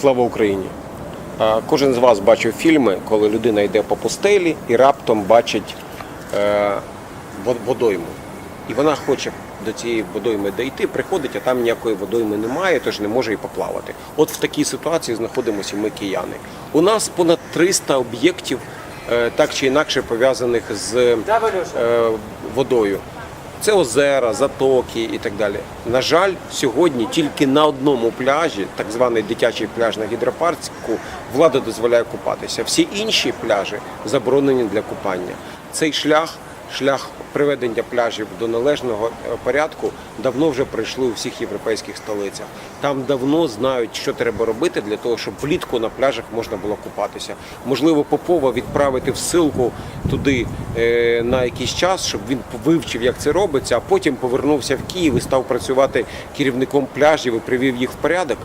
Слава Україні! Кожен з вас бачив фільми, коли людина йде по пустелі і раптом бачить е, водойму. І вона хоче до цієї водойми дійти, приходить, а там ніякої водойми немає, тож не може і поплавати. От в такій ситуації знаходимося ми кияни. У нас понад 300 об'єктів, е, так чи інакше пов'язаних з е, водою. Це озера, затоки і так далі. На жаль, сьогодні тільки на одному пляжі, так званий дитячий пляж на гідропарку, влада дозволяє купатися. Всі інші пляжі заборонені для купання. Цей шлях, шлях приведення пляжів до належного е, порядку, давно вже пройшли у всіх європейських столицях. Там давно знають, що треба робити для того, щоб влітку на пляжах можна було купатися. Можливо, Попова відправити в ссилку туди е, на якийсь час, щоб він вивчив, як це робиться, а потім повернувся в Київ і став працювати керівником пляжів і привів їх в порядок.